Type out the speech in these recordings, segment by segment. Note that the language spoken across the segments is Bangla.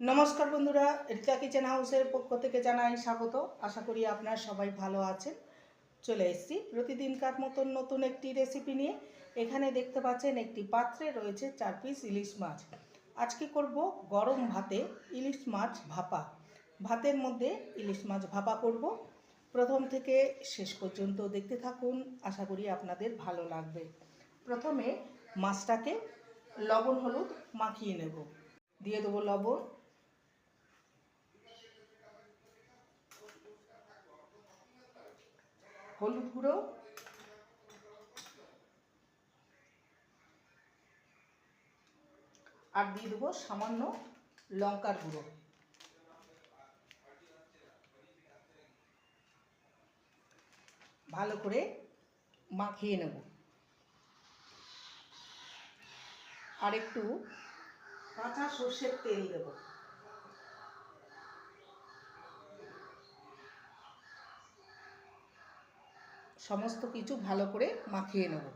নমস্কার বন্ধুরা, রিতা কিচেন হাউসের পক্ষ থেকে জানাই স্বাগত। আশা করি আপনারা সবাই ভালো আছেন। চলে এসেছি প্রতিদিনকার মতন নতুন একটি রেসিপি নিয়ে। এখানে দেখতে পাচ্ছেন একটি পাত্রে রয়েছে চার পিস ইলিশ মাছ। আজকে করব গরম ভাতে ইলিশ মাছ ভাপা। ভাতের মধ্যে ইলিশ মাছ ভাপা করব। প্রথম থেকে শেষ পর্যন্ত দেখতে থাকুন, আশা করি আপনাদের ভালো লাগবে। প্রথমে মাছটাকে লবণ হলুদ মাখিয়ে নেব। দিয়ে দেবো লবণ। হলুদ গুঁড়ো। আর দিয়ে দেবো সামান্য লঙ্কার গুঁড়ো। ভালো করে মাখিয়ে নেব। আর একটু কাঁচা সর্ষের তেল দেবো। সমস্ত কিছু ভালো করে মাখিয়ে নেব।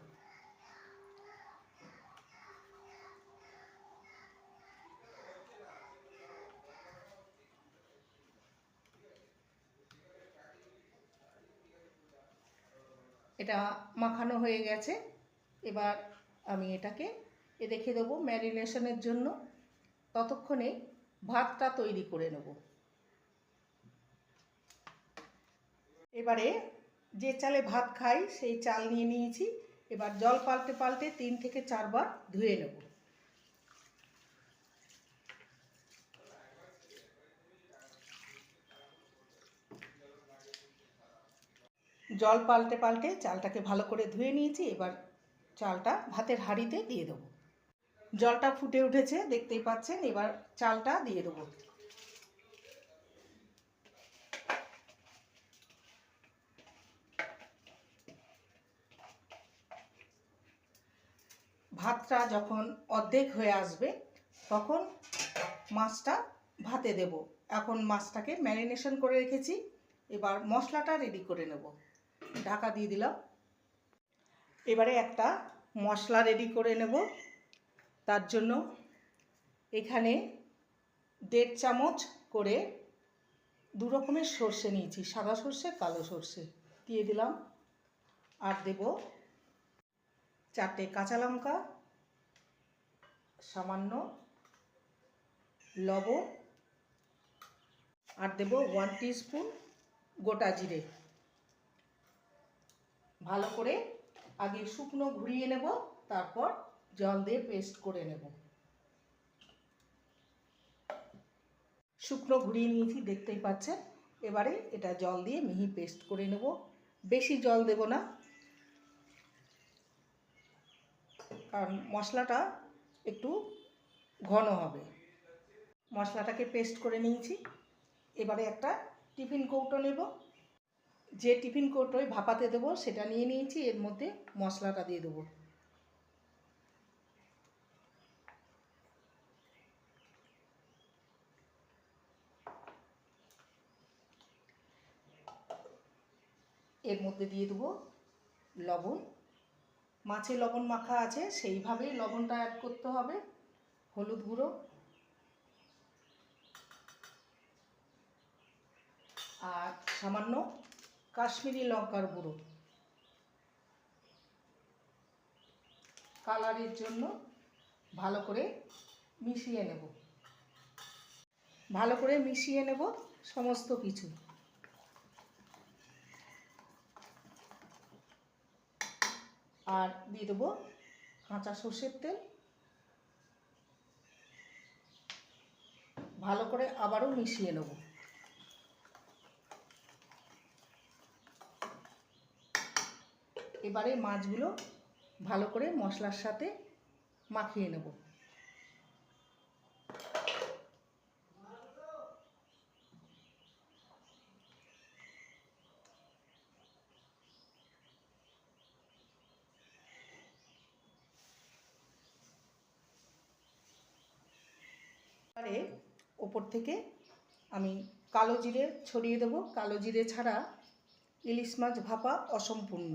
এটা মাখানো হয়ে গেছে। এবার আমি এটাকে রেখে দেবো ম্যারিনেশনের জন্য। ততক্ষণে ভাতটা তৈরি করে নেব। এবারে যে চালে ভাত খাই, সেই চাল নিয়ে নিয়েছি। এবার জল পাল্টে পাল্টে তিন থেকে চারবার ধুয়ে নেব। জল পাল্টে পাল্টে চালটাকে ভালো করে ধুয়ে নিয়েছি। এবার চালটা ভাতের হাঁড়িতে দিয়ে দেবো। জলটা ফুটে উঠেছে, দেখতেই পাচ্ছেন। এবার চালটা দিয়ে দেবো। ভাতটা যখন অর্ধেক হয়ে আসবে, তখন মাছটা ভাতে দেব। এখন মাছটাকে ম্যারিনেশন করে রেখেছি। এবার মশলাটা রেডি করে নেব। ঢাকা দিয়ে দিলাম। এবারে একটা মশলা রেডি করে নেব। তার জন্য এখানে দেড় চামচ করে দু রকমের সর্ষে নিয়েছি। সাদা সর্ষে, কালো সর্ষে। দিয়ে দিলাম। আর দেব চারটে কাঁচা লঙ্কা, সামান্য লবণ, আর দেব ওয়ান স্পুন গোটা জিরে। ভালো করে আগে শুকনো ঘুরিয়ে নেব, তারপর জল দিয়ে পেস্ট করে নেব। শুকনো ঘুরিয়ে নিয়েছি, দেখতেই পাচ্ছেন। এবারে এটা জল দিয়ে মিহি পেস্ট করে নেব। বেশি জল দেব না। কারণ মশলাটা একটু ঘন হবে। মশলাটাকে পেস্ট করে নিয়েছি। এবারে একটা টিফিন কৌটো নেব। যে টিফিন কৌটোয় ভাপাতে দেবো সেটা নিয়ে নিয়েছি। এর মধ্যে মশলাটা দিয়ে দেবো। এর মধ্যে দিয়ে দেবো লবণ। মাছে লবণ মাখা আছে, সেইভাবেই লবণটা অ্যাড করতে হবে। হলুদ গুঁড়ো। আর সামান্য কাশ্মীরি লঙ্কার গুঁড়ো। কালারের জন্য ভালো করে মিশিয়ে নেব। ভালো করে মিশিয়ে নেব সমস্ত কিছু। আর দিয়ে দেবো কাঁচা সর্ষের তেল। ভালো করে আবারও মিশিয়ে নেব। এবারে মাছগুলো ভালো করে মশলার সাথে মাখিয়ে নেব। এবারে ওপর থেকে আমি কালো জিরে ছড়িয়ে দেবো। কালো জিরে ছাড়া ইলিশ মাছ ভাপা অসম্পূর্ণ।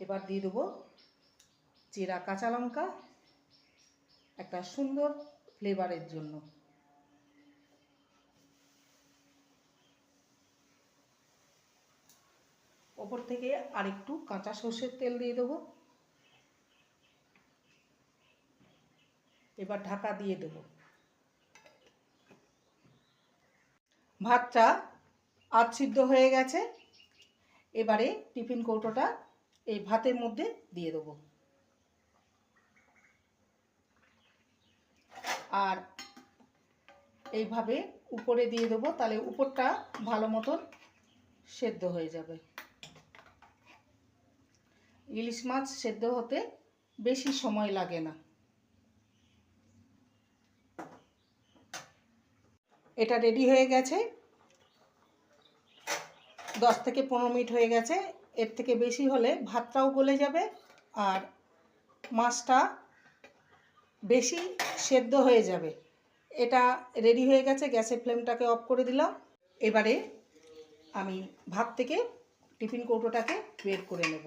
এবার দিয়ে দেবো চেরা কাঁচা লঙ্কা, একটা সুন্দর ফ্লেভারের জন্য। ওপর থেকে আরেকটু কাঁচা সর্ষের তেল দিয়ে দেবো। এবার ঢাকা দিয়ে দেব। ভাতটা আধ সিদ্ধ হয়ে গেছে। এবারে টিফিন কৌটোটা এই ভাতের মধ্যে দিয়ে দেবো। আর এইভাবে উপরে দিয়ে দেবো, তাহলে উপরটা ভালো মতন সেদ্ধ হয়ে যাবে। ইলিশ মাছ সেদ্ধ হতে বেশি সময় লাগে না। এটা রেডি হয়ে গেছে। দশ থেকে পনেরো মিনিট হয়ে গেছে। এর থেকে বেশি হলে ভাতটাও গলে যাবে আর মাছটা বেশি সেদ্ধ হয়ে যাবে। এটা রেডি হয়ে গেছে, গ্যাসের ফ্লেমটাকে অফ করে দিলাম। এবারে আমি ভাত থেকে টিফিন কৌটোটাকে বের করে নেব।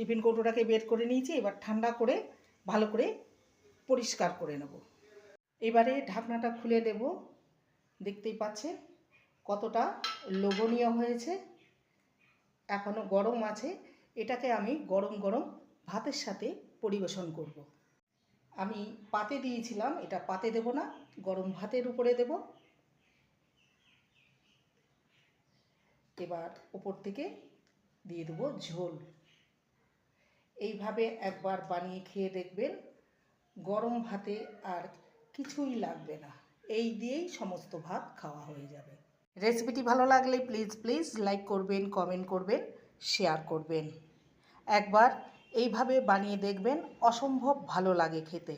টিফিন কৌটোটাকে বের করে নিয়েছি, এবার ঠান্ডা করে ভালো করে পরিষ্কার করে নেব। এবারে ঢাকনাটা খুলে দেব দেখতেই পাচ্ছে কতটা লোভনীয় হয়েছে। এখনও গরম আছে, এটাকে আমি গরম গরম ভাতের সাথে পরিবেশন করব। আমি পাতে দিয়েছিলাম, এটা পাতে দেব না, গরম ভাতের উপরে দেব। এবার ওপর থেকে দিয়ে দেবো ঝোল। এইভাবে একবার বানিয়ে খেয়ে দেখবেন, গরম ভাতে আর কিছুই লাগবে না। এই দিয়েই সমস্ত ভাত খাওয়া হয়ে যাবে। রেসিপিটি ভালো লাগলে প্লিজ প্লিজ লাইক করবেন, কমেন্ট করবেন, শেয়ার করবেন। একবার এইভাবে বানিয়ে দেখবেন, অসম্ভব ভালো লাগে খেতে।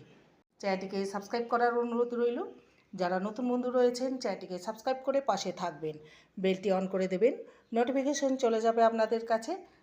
চ্যানেলটিকে সাবস্ক্রাইব করার অনুরোধ রইল। যারা নতুন বন্ধু রয়েছেন, চ্যানেলটিকে সাবস্ক্রাইব করে পাশে থাকবেন। বেলটি অন করে দেবেন। নোটিফিকেশন চলে যাবে আপনাদের কাছে।